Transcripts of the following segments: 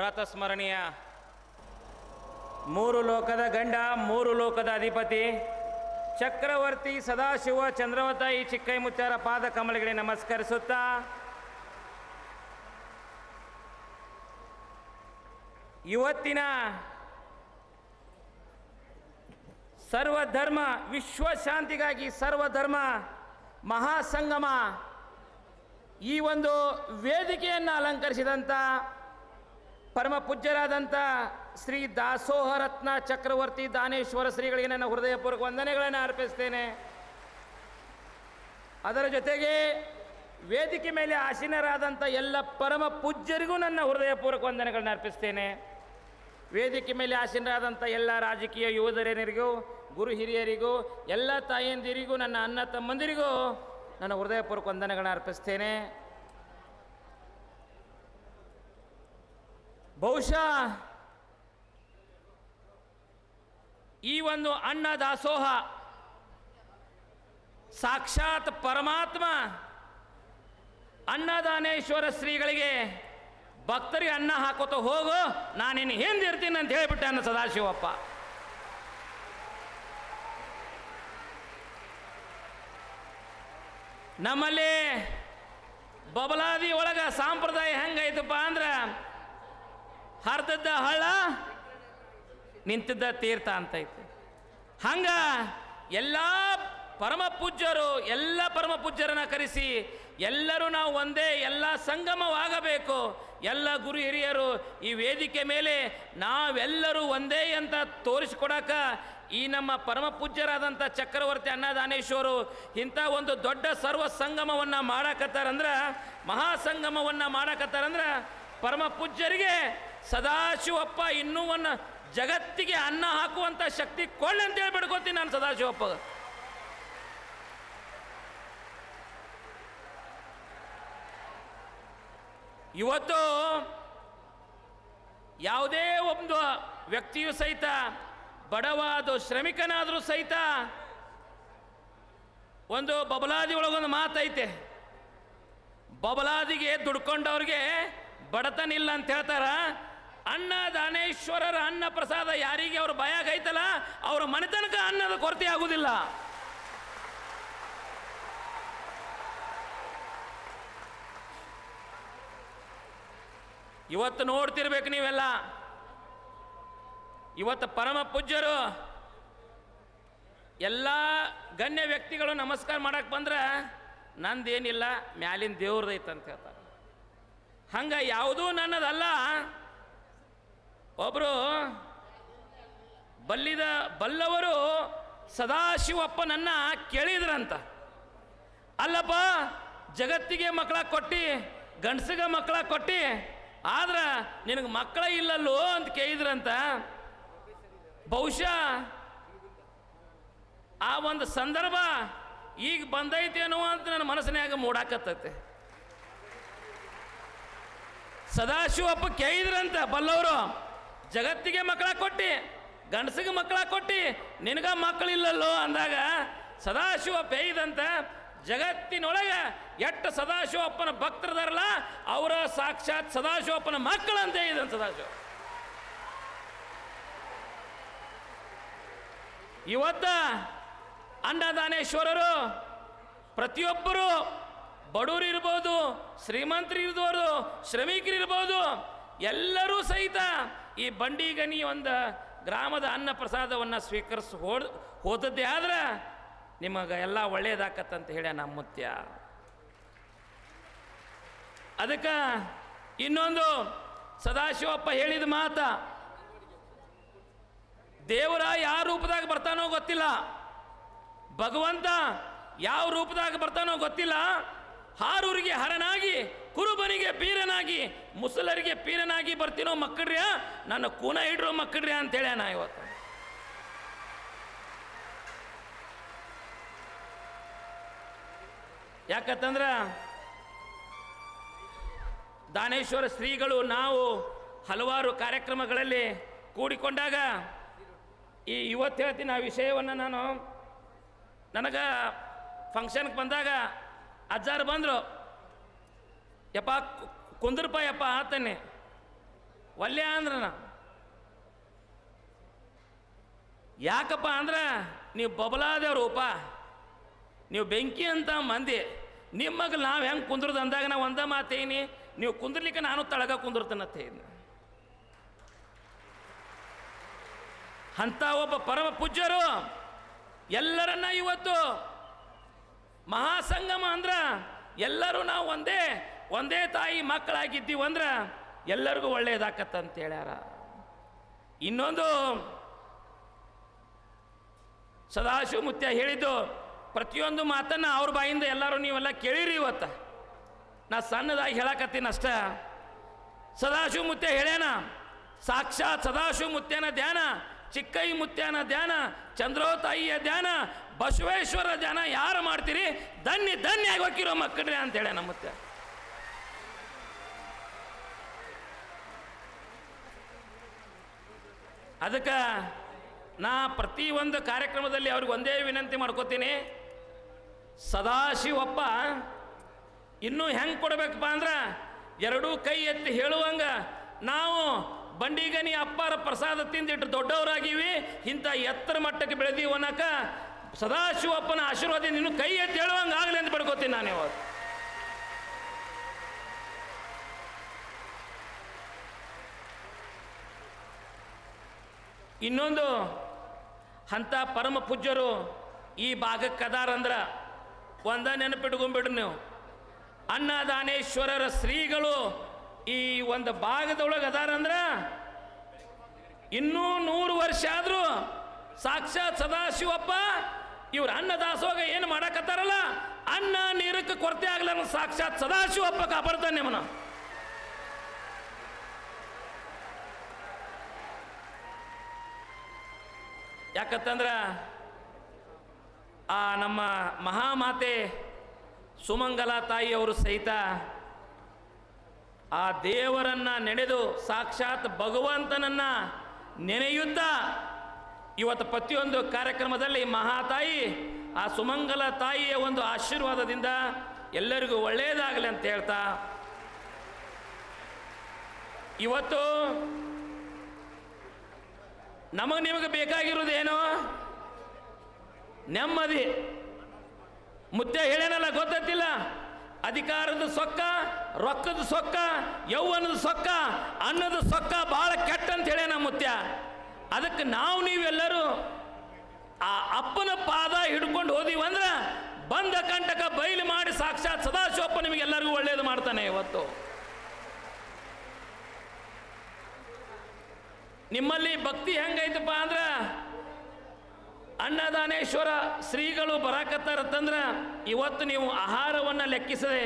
ಪ್ರಾತಸ್ಮರಣೀಯ ಮೂರು ಲೋಕದ ಗಂಡ, ಮೂರು ಲೋಕದ ಅಧಿಪತಿ. ಚಕ್ರವರ್ತಿ ಸದಾಶಿವ ಚಂದ್ರವತ ಈ ಚಿಕ್ಕೈ ಮುತ್ಯಾರ ಪಾದ ಕಮಲಗಳಿಗೆ ನಮಸ್ಕರಿಸುತ್ತಾ. ಇವತ್ತಿನ ಸರ್ವಧರ್ಮ, ವಿಶ್ವಶಾಂತಿಗಾಗಿ ಸರ್ವಧರ್ಮ ಮಹಾಸಂಗಮ ಈ ಒಂದು ವೇದಿಕೆಯನ್ನು ಅಲಂಕರಿಸಿದಂಥ ಪರಮ ಪೂಜ್ಯರಾದಂಥ ಶ್ರೀ ದಾಸೋಹರತ್ನ ಚಕ್ರವರ್ತಿ ದಾನೇಶ್ವರ ಶ್ರೀಗಳಿಗೆ ನನ್ನ ಹೃದಯಪೂರ್ವಕ ವಂದನೆಗಳನ್ನು ಅರ್ಪಿಸ್ತೇನೆ. ಅದರ ಜೊತೆಗೆ ವೇದಿಕೆ ಮೇಲೆ ಆಸೀನರಾದಂಥ ಎಲ್ಲ ಪರಮ ಪೂಜ್ಯರಿಗೂ ನನ್ನ ಹೃದಯಪೂರ್ವಕ ವಂದನೆಗಳನ್ನು ಅರ್ಪಿಸ್ತೇನೆ. ವೇದಿಕೆ ಮೇಲೆ ಆಸೀನರಾದಂಥ ಎಲ್ಲ ರಾಜಕೀಯ ಯೋಧರೇನರಿಗೂ ಗುರು ಹಿರಿಯರಿಗೂ, ಎಲ್ಲ ತಾಯಂದಿರಿಗೂ, ನನ್ನ ಅಣ್ಣ ತಮ್ಮಂದಿರಿಗೂ ನನ್ನ ಹೃದಯಪೂರ್ವಕ ವಂದನೆಗಳನ್ನು ಅರ್ಪಿಸ್ತೇನೆ. ಬಹುಶಃ ಈ ಒಂದು ಅನ್ನ ದಾಸೋಹ ಸಾಕ್ಷಾತ್ ಪರಮಾತ್ಮ ಅನ್ನದಾನೇಶ್ವರ ಶ್ರೀಗಳಿಗೆ ಭಕ್ತರಿಗೆ ಅನ್ನ ಹಾಕೋತ ಹೋಗು ನಾನಿನ್ನು ಹಿಂದಿರ್ತೀನಿ ಅಂತ ಹೇಳಿಬಿಟ್ಟೆ ಅನ್ನ ಸದಾಶಿವಪ್ಪ. ನಮ್ಮಲ್ಲಿ ಬಬಲಾದಿ ಒಳಗ ಸಾಂಪ್ರದಾಯ ಹೆಂಗೈತಪ್ಪ ಅಂದ್ರೆ ಹರಿದದ್ದ ಹಳ್ಳ ನಿಂತಿದ್ದ ತೀರ್ಥ ಅಂತ ಐತೆ. ಹಂಗ ಎಲ್ಲ ಪರಮ ಪೂಜ್ಯರು, ಎಲ್ಲ ಪರಮ ಪೂಜ್ಯರನ್ನ ಕರೆಸಿ ಎಲ್ಲರೂ ನಾವು ಒಂದೇ, ಎಲ್ಲ ಸಂಗಮವಾಗಬೇಕು. ಎಲ್ಲ ಗುರು ಹಿರಿಯರು ಈ ವೇದಿಕೆ ಮೇಲೆ ನಾವೆಲ್ಲರೂ ಒಂದೇ ಅಂತ ತೋರಿಸ್ಕೊಡಕ ಈ ನಮ್ಮ ಪರಮ ಪೂಜ್ಯರಾದಂಥ ಚಕ್ರವರ್ತಿ ಅನ್ನದಾನೇಶ್ವರು ಇಂಥ ಒಂದು ದೊಡ್ಡ ಸರ್ವ ಸಂಗಮವನ್ನು ಮಾಡಕತ್ತಾರಂದ್ರೆ ಮಹಾಸಂಗಮವನ್ನು ಮಾಡಕತ್ತಾರಂದ್ರೆ ಪರಮ ಪೂಜ್ಯರಿಗೆ ಸದಾಶಿವಪ್ಪ ಇನ್ನೂ ಒಂದು ಜಗತ್ತಿಗೆ ಅನ್ನ ಹಾಕುವಂಥ ಶಕ್ತಿ ಕೊಳ್ಳೆ ಅಂತ ಹೇಳಿ ಬಿಡ್ಕೋತೀನಿ ನಾನು ಸದಾಶಿವಪ್ಪ. ಇವತ್ತು ಯಾವುದೇ ಒಂದು ವ್ಯಕ್ತಿಯು ಸಹಿತ, ಬಡವಾದ ಶ್ರಮಿಕನಾದರೂ ಸಹಿತ ಒಂದು ಬಬಲಾದಿ ಒಳಗೊಂದು ಮಾತೈತೆ. ಬಬಲಾದಿಗೆ ದುಡ್ಕೊಂಡವ್ರಿಗೆ ಬಡತನ ಇಲ್ಲ ಅಂತ ಹೇಳ್ತಾರ? ಅನ್ನ ದಾನೇಶ್ವರರ ಅನ್ನ ಪ್ರಸಾದ ಯಾರಿಗೆ ಅವ್ರ ಐತಲ್ಲ, ಅವರ ಮನೆತನಕ ಅನ್ನದ ಕೊರತೆ ಆಗುವುದಿಲ್ಲ ಇವತ್ತು ನೋಡ್ತಿರ್ಬೇಕು ನೀವೆಲ್ಲ. ಇವತ್ತು ಪರಮ ಪೂಜ್ಯರು ಎಲ್ಲ ಗಣ್ಯ ವ್ಯಕ್ತಿಗಳು ನಮಸ್ಕಾರ ಮಾಡಕ್ಕೆ ಬಂದ್ರೆ ನಂದೇನಿಲ್ಲ, ಮ್ಯಾಲಿನ ದೇವ್ರದೈತೆ ಅಂತ ಹೇಳ್ತಾರೆ. ಹಂಗೆ ಯಾವುದೂ ನನ್ನದಲ್ಲ. ಒಬ್ಬರು ಬಲ್ಲಿದ ಬಲ್ಲವರು ಸದಾಶಿವಪ್ಪನನ್ನ ಕೇಳಿದ್ರಂತ. ಅಲ್ಲಪ್ಪ, ಜಗತ್ತಿಗೆ ಮಕ್ಕಳ ಕೊಟ್ಟು, ಗಂಡಸಿಗೆ ಮಕ್ಕಳ ಕೊಟ್ಟು, ಆದ್ರೆ ನಿನಗೆ ಮಕ್ಕಳ ಇಲ್ಲಲ್ಲೋ ಅಂತ ಕೇಳಿದ್ರಂತ. ಬಹುಶಃ ಆ ಒಂದು ಸಂದರ್ಭ ಈಗ ಬಂದೈತೇನೋ ಅಂತ ನನ್ನ ಮನಸ್ಸಿನಾಗ ಮೂಡಾಕತ್ತೈತೆ. ಸದಾಶಿವಪ್ಪ ಕೇಳಿದ್ರಂತ ಬಲ್ಲವರು. ಜಗತ್ತಿಗೆ ಮಕ್ಕಳ ಕೊಟ್ಟು, ಗಂಡಸಿಗೆ ಮಕ್ಕಳ ಕೊಟ್ಟು, ನಿನಗ ಮಕ್ಕಳಿಲ್ಲಲ್ಲೋ ಅಂದಾಗ ಸದಾಶಿವ ಬೇಯ್ದಂತ ಜಗತ್ತಿನೊಳಗೆ ಎಷ್ಟು ಸದಾಶಿವಪ್ಪನ ಭಕ್ತರದಾರಲ್ಲ, ಅವರ ಸಾಕ್ಷಾತ್ ಸದಾಶಿವಪ್ಪನ ಮಕ್ಕಳಂತ ಹೇಳಿದಂತ ಸದಾಶಿವ. ಇವತ್ತ ಅನ್ನದಾನೇಶ್ವರರು ಪ್ರತಿಯೊಬ್ಬರು ಬಡವರು ಇರ್ಬೋದು, ಶ್ರೀಮಂತರು ಇರ್ಬೋದು, ಶ್ರಮಿಕರು ಇರ್ಬೋದು, ಎಲ್ಲರೂ ಸಹಿತ ಈ ಬಂಡಿಗನಿ ಒಂದು ಗ್ರಾಮದ ಅನ್ನ ಪ್ರಸಾದವನ್ನು ಸ್ವೀಕರಿಸಿ ಹೋದ್ ಹೋದದ್ದೇ ಆದ್ರೆ ನಿಮಗೆ ಎಲ್ಲ ಒಳ್ಳೇದಾಕತ್ತಂತ ಹೇಳ್ಯ ನಮ್ಮ ಮುತ್ಯ ಅದಕ್ಕೆ ಇನ್ನೊಂದು ಸದಾಶಿವಪ್ಪ ಹೇಳಿದ ಮಾತ, ದೇವರ ಯಾವ ರೂಪದಾಗ ಬರ್ತಾನೋ ಗೊತ್ತಿಲ್ಲ, ಭಗವಂತ ಯಾವ ರೂಪದಾಗ ಬರ್ತಾನೋ ಗೊತ್ತಿಲ್ಲ, ಹಾರೂರಿಗೆ ಹರನಾಗಿ ಕುರುಬನಿಗೆ ಪೀರನಾಗಿ, ಮುಸಲರಿಗೆ ಪೀರನಾಗಿ ಬರ್ತೀನೋ ಮಕ್ಕಳ್ರಿಯ? ನನ್ನ ಕೂನ ಇಡ್ರೋ ಮಕ್ಕಳ್ರ್ಯಾ ಅಂತೇಳ್ಯ ನಾ ಇವತ್ತು. ಯಾಕತ್ತಂದ್ರೆ ದಾನೇಶ್ವರ ಶ್ರೀಗಳು ನಾವು ಹಲವಾರು ಕಾರ್ಯಕ್ರಮಗಳಲ್ಲಿ ಕೂಡಿಕೊಂಡಾಗ ಈ ಇವತ್ತು ಹೇಳ್ತೀನಿ ಆ ವಿಷಯವನ್ನು ನಾನು. ನನಗೆ ಫಂಕ್ಷನ್ಗೆ ಬಂದಾಗ ಅಜ್ಜಾರು ಬಂದರು. ಯಪ್ಪ ಕುಂದ್ರಪ್ಪ ಯಪ್ಪ ಆತನೇ. ಒಲ್ಲೆ ಅಂದ್ರ ನಾ. ಯಾಕಪ್ಪ ಅಂದ್ರೆ, ನೀವು ಬಬಲಾದೇವ್ರೂಪ ನೀವು ಬೆಂಕಿ ಅಂತ ಮಂದಿ. ನಿಮಗೆ ನಾವು ಹೆಂಗೆ ಕುಂದ್ರದು ಅಂದಾಗ ನಾವು ಒಂದ ಮಾತೇನಿ ನೀವು ಕುಂದ್ರಲಿಕ್ಕೆ ನಾನು ತಳಗ ಕುಂದಿರ್ತೇನೆ ಅಂಥ ಒಬ್ಬ ಪರಮ ಪೂಜ್ಯರು ಎಲ್ಲರನ್ನ ಇವತ್ತು ಮಹಾಸಂಗಮ ಅಂದ್ರೆ ಎಲ್ಲರೂ ನಾವು ಒಂದೇ. ಒಂದೇ ತಾಯಿ ಮಕ್ಕಳಾಗಿದ್ದೀವಿ ಅಂದ್ರೆ ಎಲ್ಲರಿಗೂ ಒಳ್ಳೆಯದಾಕತ್ತಂತ ಹೇಳ್ಯಾರ. ಇನ್ನೊಂದು ಸದಾಶಿವ ಮುತ್ಯ ಹೇಳಿದ್ದು ಪ್ರತಿಯೊಂದು ಮಾತನ್ನು ಅವ್ರ ಬಾಯಿಂದ ಎಲ್ಲರೂ ನೀವೆಲ್ಲ ಕೇಳಿರಿ ಇವತ್ತು. ನಾ ಸಣ್ಣದಾಗಿ ಹೇಳಕತ್ತೀನಿ ಅಷ್ಟ. ಸದಾಶಿವ ಮುತ್ಯ ಹೇಳ್ಯಾನ, ಸಾಕ್ಷಾತ್ ಸದಾಶಿವ ಮುತ್ಯನ ಧ್ಯಾನ ಚಿಕ್ಕೈ ಮುತ್ಯನ ಧ್ಯಾನ, ಚಂದ್ರೋತಾಯಿಯ ಧ್ಯಾನ, ಬಸವೇಶ್ವರ ಧ್ಯಾನ ಯಾರು ಮಾಡ್ತೀರಿ? ಧನ್ಯ ಧನ್ಯ ಆಗಿ ಹೋಗಿರೋ ಮಕ್ಕಳ್ರಿ ಅಂತ ಹೇಳ್ಯಾನ ಮುತ್ಯ ಅದಕ್ಕೆ ನಾ ಪ್ರತಿಯೊಂದು ಕಾರ್ಯಕ್ರಮದಲ್ಲಿ ಅವ್ರಿಗೆ ಒಂದೇ ವಿನಂತಿ ಮಾಡ್ಕೋತೀನಿ. ಸದಾಶಿವಪ್ಪ, ಇನ್ನೂ ಹೆಂಗೆ ಕೊಡಬೇಕಪ್ಪ ಅಂದ್ರೆ ಎರಡೂ ಕೈ ಎತ್ತಿ ಹೇಳುವಂಗ ನಾವು ಬಂಡಿಗನಿ ಅಪ್ಪಾರ ಪ್ರಸಾದ ತಿಂದಿಟ್ಟು ದೊಡ್ಡವರಾಗಿವಿ. ಇಂಥ ಎತ್ತರ ಮಟ್ಟಕ್ಕೆ ಬೆಳೆದೀವಿ ಅನ್ನೋಕೆ ಸದಾಶಿವಪ್ಪನ ಆಶೀರ್ವಾದ ಇನ್ನೂ ಕೈ ಎತ್ತಿ ಹೇಳುವಂಗೆ ಆಗಲಿ ಅಂತ ಪಡ್ಕೋತೀನಿ ನಾನು ಇವತ್ತು ಇನ್ನೊಂದು ಅಂಥ ಪರಮ ಪೂಜ್ಯರು ಈ ಭಾಗಕ್ಕೆ ಅದಾರಂದ್ರೆ ಒಂದ ನೆನಪಿಟ್ಕೊಂಡ್ಬಿಡ್ರಿ ನೀವು. ಅನ್ನದಾನೇಶ್ವರರ ಶ್ರೀಗಳು ಈ ಒಂದು ಭಾಗದೊಳಗೆ ಅದಾರಂದ್ರೆ ಇನ್ನೂ ನೂರು ವರ್ಷ ಆದರೂ ಸಾಕ್ಷಾತ್ ಸದಾಶಿವಪ್ಪ ಇವ್ರು ಅನ್ನ ದಾಸೋಗ ಏನು ಮಾಡಕತ್ತಾರಲ್ಲ? ಅನ್ನ ನೀರಕ್ಕೆ ಕೊರತೆ ಆಗ್ಲಾರ ಸಾಕ್ಷಾತ್ ಸದಾಶಿವಪ್ಪ ಕಾಪಾಡ್ತಾನೆ ನಿಮ್ಮನ್ನ. ಯಾಕಂತಂದ್ರ ಆ ನಮ್ಮ ಮಹಾಮಾತೆ ಸುಮಂಗಲ ತಾಯಿಯವರು ಸಹಿತ ಆ ದೇವರನ್ನ ನೆನೆದು ಸಾಕ್ಷಾತ್ ಭಗವಂತನನ್ನ ನೆನೆಯುತ್ತಾ ಇವತ್ತು ಪ್ರತಿಯೊಂದು ಕಾರ್ಯಕ್ರಮದಲ್ಲಿ ಮಹಾತಾಯಿ ಆ ಸುಮಂಗಲ ತಾಯಿಯ ಒಂದು ಆಶೀರ್ವಾದದಿಂದ ಎಲ್ಲರಿಗೂ ಒಳ್ಳೆಯದಾಗಲಿ ಅಂತ ಹೇಳ್ತಾ. ಇವತ್ತು ನಮಗೆ ನಿಮಗೆ ಬೇಕಾಗಿರೋದೇನು ನೆಮ್ಮದಿ. ಮುತ್ತೆ ಹೇಳೇನಲ್ಲ ಗೊತ್ತಿಲ್ಲ ಅಧಿಕಾರದ ಸೊಕ್ಕ, ರೊಕ್ಕದ ಸೊಕ್ಕ, ಯೌವನದ ಸೊಕ್ಕ, ಅನ್ನದ ಸೊಕ್ಕ ಭಾಳ ಕೆಟ್ಟ ಅಂತ ಹೇಳ್ಯಾನ ಮುತ್ಯ? ಅದಕ್ಕೆ ನಾವು ನೀವೆಲ್ಲರೂ ಆ ಅಪ್ಪನ ಪಾದ ಹಿಡ್ಕೊಂಡು ಹೋದಿವಿ ಅಂದ್ರೆ ಬಂದ ಕಂಟಕ ಬಯಲು ಮಾಡಿ ಸಾಕ್ಷಾತ್ ಸದಾಶಿವಪ್ಪ ನಿಮಗೆಲ್ಲರಿಗೂ ಒಳ್ಳೇದು ಮಾಡ್ತಾನೆ ಇವತ್ತು. ನಿಮ್ಮಲ್ಲಿ ಭಕ್ತಿ ಹೆಂಗೈತಪ್ಪ ಅಂದ್ರೆ ಅನ್ನದಾನೇಶ್ವರ ಶ್ರೀಗಳು ಬರಾಕತ್ತಾರತ್ತಂದ್ರೆ ಇವತ್ತು ನೀವು ಆಹಾರವನ್ನು ಲೆಕ್ಕಿಸದೆ,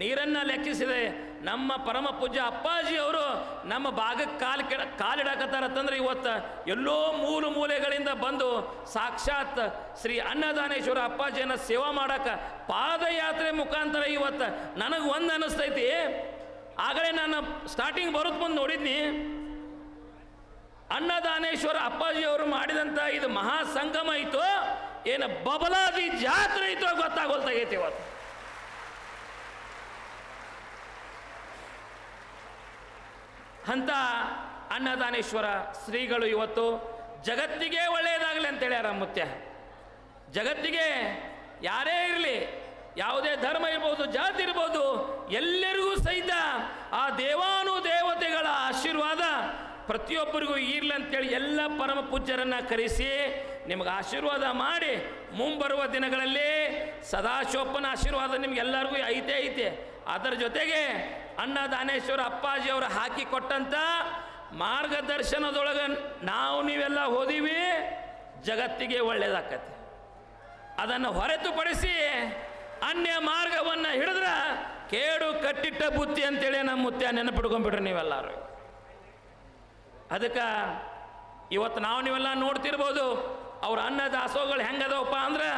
ನೀರನ್ನು ಲೆಕ್ಕಿಸಿದೆ, ನಮ್ಮ ಪರಮ ಪೂಜ್ಯ ಅಪ್ಪಾಜಿ ಅವರು ನಮ್ಮ ಭಾಗಕ್ಕೆ ಕಾಲು ಕೆಡ ಕಾಲಿಡಾಕತ್ತಾರತ್ತಂದ್ರೆ ಇವತ್ತು. ಎಲ್ಲೋ ಮೂರು ಮೂಲೆಗಳಿಂದ ಬಂದು ಸಾಕ್ಷಾತ್ ಶ್ರೀ ಅನ್ನದಾನೇಶ್ವರ ಅಪ್ಪಾಜಿಯನ್ನು ಸೇವಾ ಮಾಡಕ್ಕೆ ಪಾದಯಾತ್ರೆ ಮುಖಾಂತರ ಇವತ್ತು ನನಗೆ ಒಂದು ಅನ್ನಿಸ್ತೈತಿ ಆಗಲೇ ನಾನು ಸ್ಟಾರ್ಟಿಂಗ್ ಬರೋದು ಬಂದು ನೋಡಿದ್ನಿ. ಅನ್ನದಾನೇಶ್ವರ ಅಪ್ಪಾಜಿಯವರು ಮಾಡಿದಂಥ ಇದು ಮಹಾ ಸಂಗಮ ಐತೋ ಏನು ಬಬಲಾದಿ ಜಾತ್ರೆ ಇತ್ತು ಗೊತ್ತಾಗೋಲ್ತಾಗೈತಿ ಇವತ್ತು. ಅಂತ ಅನ್ನದಾನೇಶ್ವರ ಶ್ರೀಗಳು ಇವತ್ತು ಜಗತ್ತಿಗೆ ಒಳ್ಳೆಯದಾಗಲಿ ಅಂತ ಹೇಳ್ಯಾರ ಜಗತ್ತಿಗೆ ಯಾರೇ ಇರಲಿ, ಯಾವುದೇ ಧರ್ಮ ಇರ್ಬೋದು, ಜಾತಿ ಇರ್ಬೋದು, ಎಲ್ಲರಿಗೂ ಸಹಿತ ಆ ದೇವಾನು ದೇವತೆಗಳ ಆಶೀರ್ವಾದ ಪ್ರತಿಯೊಬ್ಬರಿಗೂ ಇರ್ಲಿ ಅಂತೇಳಿ ಎಲ್ಲ ಪರಮ ಪೂಜ್ಯರನ್ನು ಕರೆಸಿ ನಿಮಗೆ ಆಶೀರ್ವಾದ ಮಾಡಿ ಮುಂಬರುವ ದಿನಗಳಲ್ಲಿ ಸದಾಶಿವಪ್ಪನ ಆಶೀರ್ವಾದ ನಿಮ್ಗೆಲ್ಲರಿಗೂ ಐತೆ ಐತೆ. ಅದರ ಜೊತೆಗೆ ಅಣ್ಣ ದಾನೇಶ್ವರ ಅಪ್ಪಾಜಿಯವರು ಹಾಕಿ ಕೊಟ್ಟಂಥ ಮಾರ್ಗದರ್ಶನದೊಳಗೆ ನಾವು ನೀವೆಲ್ಲ ಓದಿವಿ ಜಗತ್ತಿಗೆ ಒಳ್ಳೇದಾಕತ್ತೆ. ಅದನ್ನು ಹೊರತುಪಡಿಸಿ ಅನ್ಯ ಮಾರ್ಗವನ್ನು ಹಿಡಿದ್ರೆ ಕೇಡು ಕಟ್ಟಿಟ್ಟ ಬುತ್ತಿ ಅಂತೇಳಿ ನಮ್ಮ ಮುತ್ಯ ನೆನಪಿಡ್ಕೊಂಬಿಟ್ರಿ ನೀವೆಲ್ಲರೂ. ಅದಕ್ಕೆ ಇವತ್ತು ನಾವು ನೀವೆಲ್ಲ ನೋಡ್ತಿರ್ಬೋದು, ಅವ್ರ ಅನ್ನ ದಾಸೋಹಗಳು ಹೆಂಗದವಪ್ಪ ಅಂದ್ರೆ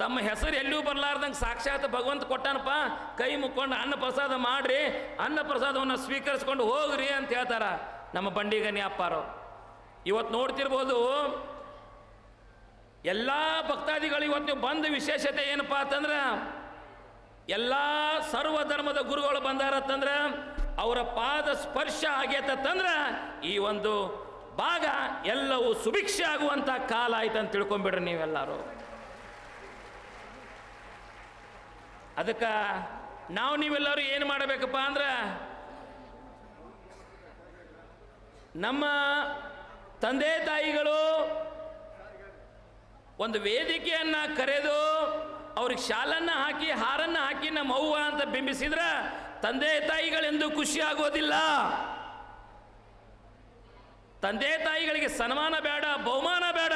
ತಮ್ಮ ಹೆಸರು ಎಲ್ಲೂ ಬರಲಾರ್ದಂಗೆ ಸಾಕ್ಷಾತ್ ಭಗವಂತ ಕೊಟ್ಟನಪ್ಪ, ಕೈ ಮುಕ್ಕೊಂಡು ಅನ್ನ ಪ್ರಸಾದ ಮಾಡ್ರಿ, ಅನ್ನ ಪ್ರಸಾದವನ್ನು ಸ್ವೀಕರಿಸ್ಕೊಂಡು ಹೋಗ್ರಿ ಅಂತ ಹೇಳ್ತಾರ ನಮ್ಮ ಬಂಡಿಗನಿ ಅಪ್ಪಾರು. ಇವತ್ತು ನೋಡ್ತಿರ್ಬೋದು, ಎಲ್ಲ ಭಕ್ತಾದಿಗಳು ಇವತ್ತು ನೀವು ಬಂದ ವಿಶೇಷತೆ ಏನಪ್ಪ ಅಂತಂದ್ರೆ, ಎಲ್ಲ ಸರ್ವ ಧರ್ಮದ ಗುರುಗಳು ಬಂದಾರತ್ತಂದ್ರೆ ಅವರ ಪಾದ ಸ್ಪರ್ಶ ಆಗೈತಂದ್ರ ಈ ಒಂದು ಭಾಗ ಎಲ್ಲವೂ ಸುಭಿಕ್ಷೆ ಆಗುವಂಥ ಕಾಲ ಆಯ್ತು ಅಂತ ತಿಳ್ಕೊಂಬಿಡ್ರಿ ನೀವೆಲ್ಲರೂ. ಅದಕ್ಕೆ ನಾವು ನೀವೆಲ್ಲರೂ ಏನು ಮಾಡಬೇಕಪ್ಪ ಅಂದ್ರೆ ನಮ್ಮ ತಂದೆ ತಾಯಿಗಳು ಒಂದು ವೇದಿಕೆಯನ್ನ ಕರೆದು ಅವ್ರಿಗೆ ಶಾಲನ್ನ ಹಾಕಿ ಹಾರನ್ನ ಹಾಕಿ ನಮ್ಮ ಅವ್ವ ಅಂತ ಬಿಂಬಿಸಿದ್ರ ತಂದೆ ತಾಯಿಗಳೆಂದು ಖುಷಿಯಾಗೋದಿಲ್ಲ ತಂದೆ ತಾಯಿಗಳಿಗೆ ಸನ್ಮಾನ ಬೇಡ, ಬಹುಮಾನ ಬೇಡ.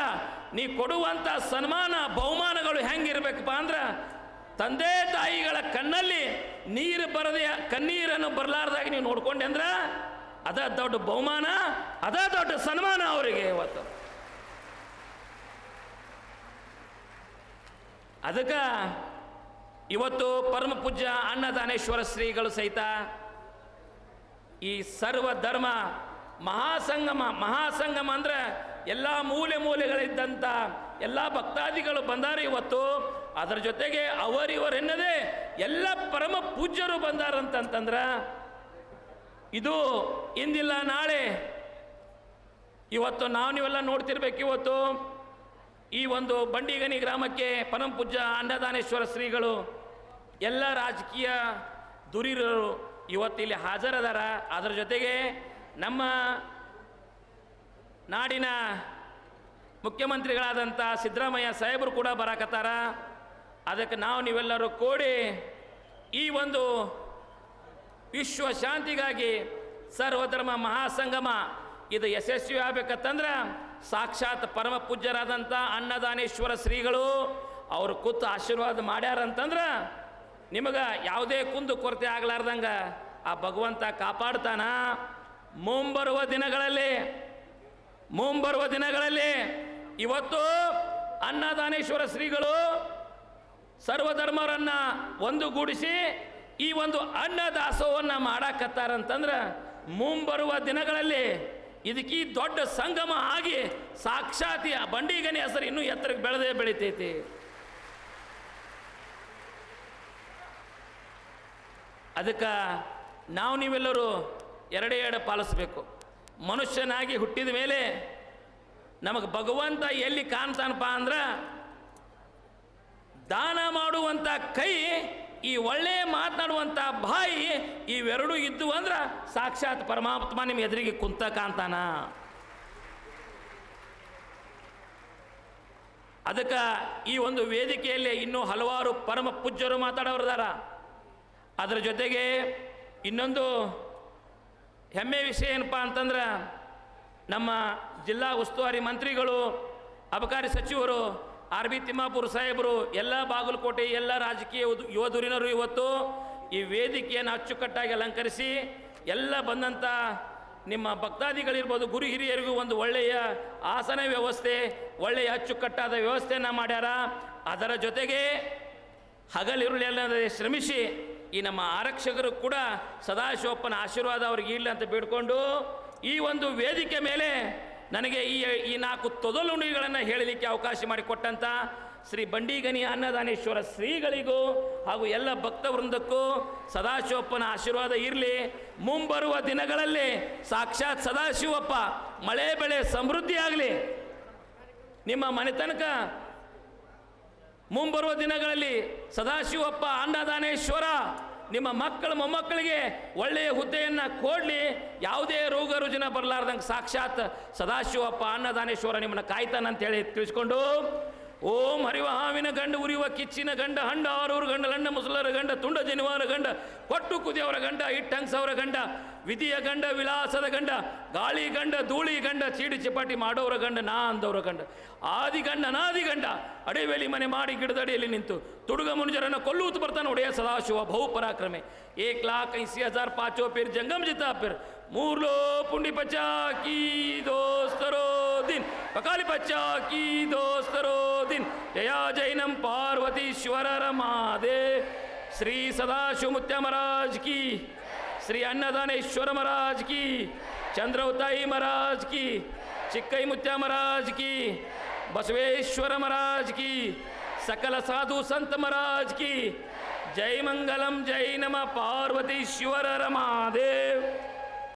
ನೀ ಕೊಡುವಂಥ ಸನ್ಮಾನ, ಬಹುಮಾನಗಳು ಹೆಂಗಿರ್ಬೇಕಪ್ಪ ಅಂದ್ರೆ ತಂದೆ ತಾಯಿಗಳ ಕಣ್ಣಲ್ಲಿ ನೀರು ಬರದೆ, ಕಣ್ಣೀರನ್ನು ಬರಲಾರ್ದಾಗ ನೀವು ನೋಡ್ಕೊಂಡೆ ಅಂದ್ರೆ ಅದ ದೊಡ್ಡ ಬಹುಮಾನ, ಅದ ದೊಡ್ಡ ಸನ್ಮಾನ ಅವರಿಗೆ ಇವತ್ತು. ಅದಕ್ಕೆ ಇವತ್ತು ಪರಮ ಪೂಜ್ಯ ಅನ್ನದಾನೇಶ್ವರ ಶ್ರೀಗಳು ಸಹಿತ ಈ ಸರ್ವ ಧರ್ಮ ಮಹಾಸಂಗಮ ಮಹಾಸಂಗಮ ಅಂದ್ರೆ ಎಲ್ಲ ಮೂಲೆ ಮೂಲೆಗಳಿದ್ದಂಥ ಎಲ್ಲ ಭಕ್ತಾದಿಗಳು ಬಂದಾರೆ ಇವತ್ತು. ಅದರ ಜೊತೆಗೆ ಅವರಿವರೆನ್ನದೇ ಎಲ್ಲ ಪರಮ ಪೂಜ್ಯರು ಬಂದಾರಂತಂತಂದ್ರೆ ಇದು ಇಂದಿಲ್ಲ, ನಾಳೆ ಇವತ್ತು ನಾವು ನೀವೆಲ್ಲ ನೋಡ್ತಿರ್ಬೇಕು ಇವತ್ತು. ಈ ಒಂದು ಬಂಡಿಗನಿ ಗ್ರಾಮಕ್ಕೆ ಪರಮ ಪೂಜ್ಯ ಅನ್ನದಾನೇಶ್ವರ ಶ್ರೀಗಳು ಎಲ್ಲ ರಾಜಕೀಯ ದುರಿರರು ಇವತ್ತಿಲ್ಲಿ ಹಾಜರದಾರ. ಅದರ ಜೊತೆಗೆ ನಮ್ಮ ನಾಡಿನ ಮುಖ್ಯಮಂತ್ರಿಗಳಾದಂಥ ಸಿದ್ದರಾಮಯ್ಯ ಸಾಹೇಬರು ಕೂಡ ಬರಾಕತ್ತಾರ. ಅದಕ್ಕೆ ನಾವು ನೀವೆಲ್ಲರೂ ಕೂಡಿ ಈ ಒಂದು ವಿಶ್ವ ಶಾಂತಿಗಾಗಿ ಸರ್ವಧರ್ಮ ಮಹಾಸಂಗಮ ಇದು ಯಶಸ್ವಿ ಆಗ್ಬೇಕಂತಂದ್ರೆ ಸಾಕ್ಷಾತ್ ಪರಮ ಪೂಜ್ಯರಾದಂಥ ಅನ್ನದಾನೇಶ್ವರ ಶ್ರೀಗಳು ಅವರು ಕೂತು ಆಶೀರ್ವಾದ ಮಾಡ್ಯಾರಂತಂದ್ರೆ ನಿಮಗೆ ಯಾವುದೇ ಕುಂದು ಕೊರತೆ ಆಗಲಾರ್ದಂಗ ಆ ಭಗವಂತ ಕಾಪಾಡ್ತಾನ. ಮುಂಬರುವ ದಿನಗಳಲ್ಲಿ ಮುಂಬರುವ ದಿನಗಳಲ್ಲಿ ಇವತ್ತು ಅನ್ನದಾನೇಶ್ವರ ಶ್ರೀಗಳು ಸರ್ವಧರ್ಮರನ್ನ ಒಂದುಗೂಡಿಸಿ ಈ ಒಂದು ಅನ್ನದಾಸೋಹವನ್ನ ಮಾಡಾಕತ್ತಾರಂತಂದ್ರೆ ಮುಂಬರುವ ದಿನಗಳಲ್ಲಿ ಇದಕ್ಕೆ ದೊಡ್ಡ ಸಂಗಮ ಆಗಿ ಸಾಕ್ಷಾತ್ ಬಂಡಿಗನಿ ಹೆಸರು ಇನ್ನೂ ಎತ್ತರಕ್ಕೆ ಬೆಳೆದೇ ಬೆಳಿತೈತಿ. ಅದಕ್ಕೆ ನಾವು ನೀವೆಲ್ಲರೂ ಎರಡೇ ಎರಡು ಪಾಲಿಸ್ಬೇಕು. ಮನುಷ್ಯನಾಗಿ ಹುಟ್ಟಿದ ಮೇಲೆ ನಮಗೆ ಭಗವಂತ ಎಲ್ಲಿ ಕಾಣ್ತಾನಪ್ಪ ಅಂದ್ರೆ ದಾನ ಮಾಡುವಂಥ ಕೈ, ಈ ಒಳ್ಳೆ ಮಾತನಾಡುವಂಥ ಬಾಯಿ ಇವೆರಡೂ ಇದ್ದು ಅಂದ್ರೆ ಸಾಕ್ಷಾತ್ ಪರಮಾತ್ಮ ನಿಮ್ಮ ಎದುರಿಗೆ ಕುಂತ ಕಾಣ್ತಾನ. ಅದಕ್ಕೆ ಈ ಒಂದು ವೇದಿಕೆಯಲ್ಲಿ ಇನ್ನೂ ಹಲವಾರು ಪರಮ ಪೂಜ್ಯರು ಮಾತಾಡೋರಿದಾರ. ಅದರ ಜೊತೆಗೆ ಇನ್ನೊಂದು ಹೆಮ್ಮೆ ವಿಷಯ ಏನಪ್ಪ ಅಂತಂದ್ರೆ ನಮ್ಮ ಜಿಲ್ಲಾ ಉಸ್ತುವಾರಿ ಮಂತ್ರಿಗಳು, ಅಬಕಾರಿ ಸಚಿವರು, ಆರ್ ಬಿ ತಿಮ್ಮಾಪುರ ಸಾಹೇಬರು, ಎಲ್ಲ ಬಾಗಲಕೋಟೆ, ಎಲ್ಲ ರಾಜಕೀಯ ಯುವಧುರಿನರು ಇವತ್ತು ಈ ವೇದಿಕೆಯನ್ನು ಅಚ್ಚುಕಟ್ಟಾಗಿ ಅಲಂಕರಿಸಿ ಎಲ್ಲ ಬಂದಂಥ ನಿಮ್ಮ ಭಕ್ತಾದಿಗಳಿರ್ಬೋದು, ಗುರು ಹಿರಿಯರಿಗೂ ಒಂದು ಒಳ್ಳೆಯ ಆಸನ ವ್ಯವಸ್ಥೆ, ಒಳ್ಳೆಯ ಅಚ್ಚುಕಟ್ಟಾದ ವ್ಯವಸ್ಥೆಯನ್ನು ಮಾಡ್ಯಾರ. ಅದರ ಜೊತೆಗೆ ಹಗಲಿರುಳೆಲ್ಲದೆ ಶ್ರಮಿಸಿ ಈ ನಮ್ಮ ಆರಕ್ಷಕರು ಕೂಡ ಸದಾಶಿವಪ್ಪನ ಆಶೀರ್ವಾದ ಅವ್ರಿಗೆ ಇಲ್ಲ ಅಂತ ಬೇಡ್ಕೊಂಡು ಈ ಒಂದು ವೇದಿಕೆ ಮೇಲೆ ನನಗೆ ಈ ಈ ನಾಲ್ಕು ತೊದಲುಣಿಗಳನ್ನು ಹೇಳಲಿಕ್ಕೆ ಅವಕಾಶ ಮಾಡಿಕೊಟ್ಟಂಥ ಶ್ರೀ ಬಂಡಿಗನಿ ಅನ್ನದಾನೇಶ್ವರ ಶ್ರೀಗಳಿಗೂ ಹಾಗೂ ಎಲ್ಲ ಭಕ್ತವೃಂದಕ್ಕೂ ಸದಾಶಿವಪ್ಪನ ಆಶೀರ್ವಾದ ಇರಲಿ. ಮುಂಬರುವ ದಿನಗಳಲ್ಲಿ ಸಾಕ್ಷಾತ್ ಸದಾಶಿವಪ್ಪ ಮಳೆ ಬೆಳೆ ಸಮೃದ್ಧಿಯಾಗಲಿ ನಿಮ್ಮ ಮನೆತನಕ ಮುಂಬರುವ ದಿನಗಳಲ್ಲಿ ಸದಾಶಿವಪ್ಪ ಅನ್ನದಾನೇಶ್ವರ ನಿಮ್ಮ ಮಕ್ಕಳು ಮೊಮ್ಮಕ್ಕಳಿಗೆ ಒಳ್ಳೆಯ ಹುದ್ದೆಯನ್ನು ಕೊಡಲಿ. ಯಾವುದೇ ರೋಗ ರುಜಿನ ಬರಲಾರ್ದಂಗೆ ಸಾಕ್ಷಾತ್ ಸದಾಶಿವಪ್ಪ ಅನ್ನದಾನೇಶ್ವರ ನಿಮ್ಮನ್ನು ಕಾಯ್ತಾನಂತ ಹೇಳಿ ತಿಳಿಸ್ಕೊಂಡು ಓಂ ಹರಿವ ಹಾವಿನ ಗಂಡ ಉರಿಯುವ ಕಿಚ್ಚಿನ ಗಂಡ, ಹಂಡ, ಆರೂರು ಗಂಡ, ಲಂಡ ಮುಸಲರ ಗಂಡ, ತುಂಡ ಜನಿವಾರ ಗಂಡ, ಕೊಟ್ಟು ಕುದಿಯವರ ಗಂಡ ಇಟ್ಟಂಗ್ಸವರ ಗಂಡ, ವಿಧಿಯ ಗಂಡ, ವಿಲಾಸದ ಗಂಡ, ಗಾಳಿ ಗಂಡ, ಧೂಳಿ ಗಂಡ, ಚೀಡಿ ಚಪಾಟಿ ಮಾಡೋರ ಗಂಡ, ನಾ ಅಂದವರ ಗಂಡ, ಆದಿ ಗಂಡ ನಾದಿ ಗಂಡ, ಅಡೆವೇಲಿ ಮನೆ ಮಾಡಿ ಗಿಡದಡಿಯಲ್ಲಿ ನಿಂತು, ತುಡುಗ ಮುನುಜರನ್ನು ಕೊಲ್ಲೂತು ಬರ್ತಾನೆ ಒಡೆಯ ಸದಾಶಿವ ಬಹು ಪರಾಕ್ರಮೆ. ಏಕ್ ಲಾಖ್ ಐಸಿ ಹಜಾರ್ ಪಾಚೋ ಪೇರ್ ಜಂಗಮ್ ಜಿತಾ ಪೀರ್ ಮೂರ್ಲೋ ಪುಂಡಿ ಪಚಾಕಿ ಕೀ ದೋಸ್ತರೋ ದಿನ್ ಪಕಾಲಿ ಪಚ್ಚ ಕೀ ದೋಸ್ತರೋ ದಿನ್ ಜಯ ಜೈನಂ ಪಾರ್ವತೀಶ್ವರ ರಮಾದೆ ಶ್ರೀ ಸದಾಶಿವ ಮುತ್ಯ ಮಹಾರಾಜ್ ಕಿ ಶ್ರೀ ಅನ್ನದಾನೇಶ್ವರ ಮಹಾರಾಜ್ ಕಿ ಚಂದ್ರವತಾಯಿ ಮಹಾರಾಜ್ ಕಿ ಚಿಕ್ಕೈ ಮುತ್ಯ ಮಹಾರಾಜ್ ಕಿ ಬಸವೇಶ್ವರ ಮಹಾರಾಜ್ ಕಿ ಸಕಲ ಸಾಧು ಸಂತ ಮಹಾರಾಜ್ ಕಿ ಜೈ ಮಂಗಲಂ ಜೈ ನಮ ಪಾರ್ವತೀಶ್ವರ ರಮಾದೇವ್